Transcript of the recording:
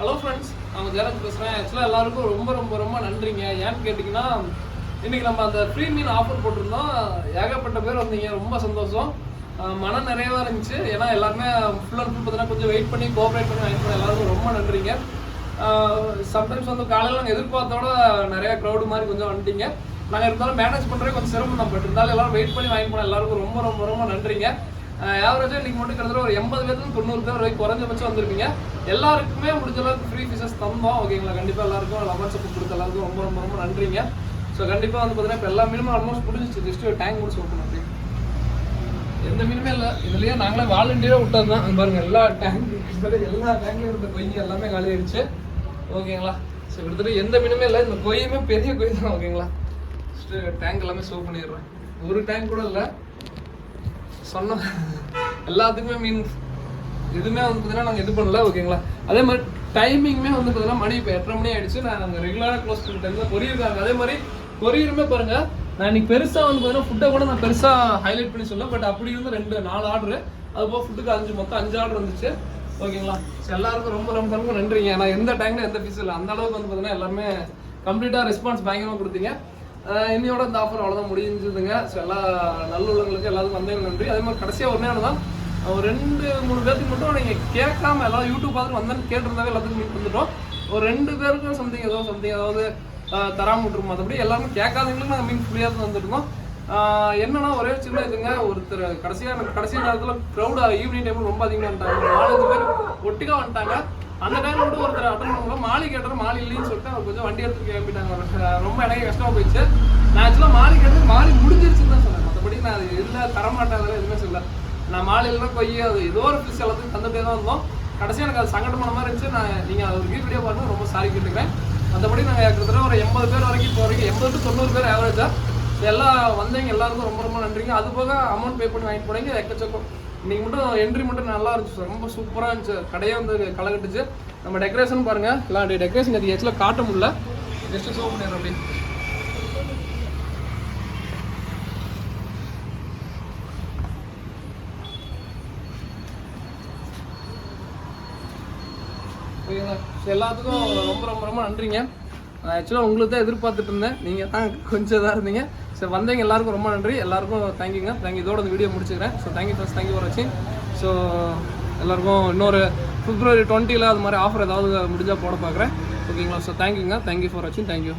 Hello friends நான் ஜெயராஜ் பேசுகிறேன் ஆக்சுவலாக எல்லாருக்கும் ரொம்ப ரொம்ப ரொம்ப நன்றிங்க. ஏன்னு கேட்டிங்கன்னா இன்றைக்கி நம்ம அந்த ஃப்ரீ மீன் ஆஃபர் போட்டிருந்தோம். ஏகப்பட்ட பேர் வந்தீங்க. ரொம்ப சந்தோஷம். மன நிறைவாக இருந்துச்சு. ஏன்னா எல்லாருமே ஃபுல் அண்ட் ஃபுல் பார்த்தீங்கன்னா கொஞ்சம் வெயிட் பண்ணி கோஆப்ரேட் பண்ணி வாங்கி எல்லாருக்கும் ரொம்ப நன்றிங்க. சம்டைம்ஸ் வந்து காலையில் நாங்கள் எதிர்பார்த்தோட நிறைய க்ரௌடு மாதிரி கொஞ்சம் வந்துட்டீங்க. நாங்கள் இருந்தாலும் மேனேஜ் பண்ணுறது கொஞ்சம் சிரமம் தான் பட் இருந்தாலும் எல்லாரும் வெயிட் பண்ணி வாங்கி போனால் எல்லாருக்கும் ரொம்ப ரொம்ப ரொம்ப நன்றிங்க. ஆவரேஜாக இன்றைக்கி மட்டும் கிட்டத்தட்ட ஒரு எண்பது பேர்லேருந்து தொண்ணூறு பேர் வரைக்கும் குறைஞ்சபட்சம் வந்திருப்பீங்க. எல்லாருக்குமே முடிஞ்ச அளவுக்கு ஃப்ரீ ஃபீஸஸ் தந்தோம். ஓகேங்களா கண்டிப்பாக எல்லாருக்கும் லெமன் கொடுத்த எல்லாருக்கும் ரொம்ப ரொம்ப ரொம்ப நன்றிங்க. ஸோ கண்டிப்பாக வந்து பார்த்தீங்கன்னா இப்போ எல்லா மீனும் ஆல்மோஸ்ட் முடிஞ்சிச்சு ஜஸ்ட் ஒரு டேங்க் முடிச்சு ஓப்பன் அப்படி எந்த மீனுமே இல்லை. இதுலேயே நாங்களே வாலண்டியராக விட்டது தான் பாருங்கள் எல்லா டேங்க் எல்லா டேங்க்லையும் இருந்த கொய்யும் எல்லாமே காலி ஆயிடுச்சு ஓகேங்களா? ஸோ கிட்டத்தட்ட எந்த மீனுமே இல்லை. இந்த கொய்யுமே பெரிய கொய் தான். ஓகேங்களா? டேங்க் எல்லாமே சோப் பண்ணிடுறேன். ஒரு டேங்க் கூட இல்லை. சொன்னோம் எல்லாத்துக்குமே மீன் எதுவுமே வந்து பார்த்தீங்கன்னா நாங்கள் இது பண்ணல ஓகேங்களா அதே மாதிரி டைமிங்குமே வந்து பார்த்தீங்கன்னா மணி இப்போ எட்டரை மணி ஆயிடுச்சு. நான் நாங்கள் ரெகுலராக க்ளோஸ் பண்ண டைமில் கொரியருக்காங்க அதே மாதிரி கொரியருமே பாருங்க நான் இன்னைக்கு பெருசாக வந்து பார்த்தீங்கன்னா ஃபுட்டை கூட நான் பெருசாக ஹைலைட் பண்ணி சொல்ல பட் அப்படி இருந்து ரெண்டு நாலு ஆர்டரு அது போக ஃபுட்டுக்கு அஞ்சு மொத்தம் அஞ்சு ஆர்டர் வந்துச்சு. ஓகேங்களா ஸோ எல்லாருக்கும் ரொம்ப ரொம்ப ரொம்ப நன்றிங்க. நான் எந்த டைம்ல எந்த ஃபீஸ் இல்லை அந்த அளவுக்கு வந்து பார்த்தீங்கன்னா எல்லாமே கம்ப்ளீட்டாக ரெஸ்பான்ஸ் பயங்கரமாக கொடுத்தீங்க. இன்னையோட இந்த ஆஃபர் அவ்வளோதான் முடிஞ்சதுங்க. ஸோ எல்லா நல்லுள்ளவங்களுக்கு எல்லாத்துக்கும் வந்தேன் நன்றி. அதே மாதிரி கடைசியாக ஒன்றே தான் ஒரு ரெண்டு மூணு பேருக்கு மட்டும் நீங்கள் கேட்காம எல்லாரும் யூடியூப் பார்த்துட்டு வந்தேன்னு கேட்டிருந்தாவே எல்லாத்துக்கும் மீட் வந்துட்டோம் ஒரு ரெண்டு பேருக்கும் சம்திங் ஏதோ சம்திங் ஏதாவது தராமல் விட்டுருமா மற்றபடி எல்லாருமே கேட்காதவங்களுக்கு நாங்கள் மீன் ஃப்ரீயாக தான் வந்துருக்கோம் என்னன்னா ஒரே சின்ன இதுங்க ஒருத்தர் கடைசியாக எனக்கு கடைசி நேரத்தில் க்ரௌட் ஈவினிங் டைம் ரொம்ப அதிகமாக வந்துட்டாங்க நாலஞ்சு பேர் ஒட்டிக்காக வந்துட்டாங்க. அந்த டைம் மட்டும் ஒருத்தர் அட்டன் மாலி கேட்டோம் மாலி இல்லைன்னு சொல்லிட்டு அவர் கொஞ்சம் வண்டி எடுத்து கிளம்பிட்டாங்க. ரொம்ப எனக்கு கஷ்டமா போயிடுச்சு. நான் ஆக்சுவலாக மாலி கேட்டு மாலி முடிஞ்சிருச்சுன்னு தான் சொன்னேன். மற்றபடி நான் அது இல்லை தரமாட்டேன் அதெல்லாம் எதுவுமே சொல்ல நான் மாலையிலாம் போய் அது ஏதோ ஒரு ஃபிஷ் எல்லாத்துக்கும் தந்துட்டே தான் இருந்தோம் கடைசியாக எனக்கு அது சங்கடமான மாதிரி இருந்துச்சு. நான் நீங்கள் அது ஒரு வீடியோ பாருங்க ரொம்ப சாரி கேட்டுக்கிறேன். மற்றபடி நாங்கள் கிட்டத்தட்ட ஒரு எண்பது பேர் வரைக்கும் இப்போ வரைக்கும் எண்பது டு தொண்ணூறு பேர் ஆவரேஜாக எல்லாம் வந்தவங்க எல்லாருக்கும் ரொம்ப ரொம்ப நன்றிங்க. அது போக அமௌண்ட் பே பண்ணி வாங்கிட்டு போனீங்க. எக்கச்சக்கம். இன்னைக்கு மட்டும் என்ட்ரி மட்டும் நல்லா இருந்துச்சு ரொம்ப சூப்பராக இருந்துச்சு. கடையே வந்து களை கட்டுச்சு. நம்ம டெக்கரேஷன் பாருங்க. எல்லாம் டெக்கரேஷன் அது ஆக்சுவலாக காட்ட முடியல. ஜஸ்ட் ஷோ பண்ணிடுறோம் அப்படி எல்லாத்துக்கும் ரொம்ப ரொம்ப ரொம்ப நன்றிங்க. ஆக்சுவலாக உங்களுக்கு தான் எதிர்பார்த்துட்டு இருந்தேன். நீங்கள் தான் கொஞ்சம் இதாக இருந்தீங்க. ஸோ வந்தவங்க எல்லாருக்கும் ரொம்ப நன்றி. எல்லாருக்கும் தேங்க்யூங்க தேங்க்யூ இதோட இந்த வீடியோ முடிச்சுக்கிறேன். So thank you first thank you for வாட்சிங் ஸோ எல்லாருக்கும் இன்னொரு பிப்ரவரி டுவெண்ட்டியில் அது மாதிரி ஆஃபர் ஏதாவது முடிஞ்சால் போட பார்க்குறேன். ஓகேங்களா ஸோ தேங்க்யூங்க தேங்க்யூ ஃபார் வாட்சிங் தேங்க்யூ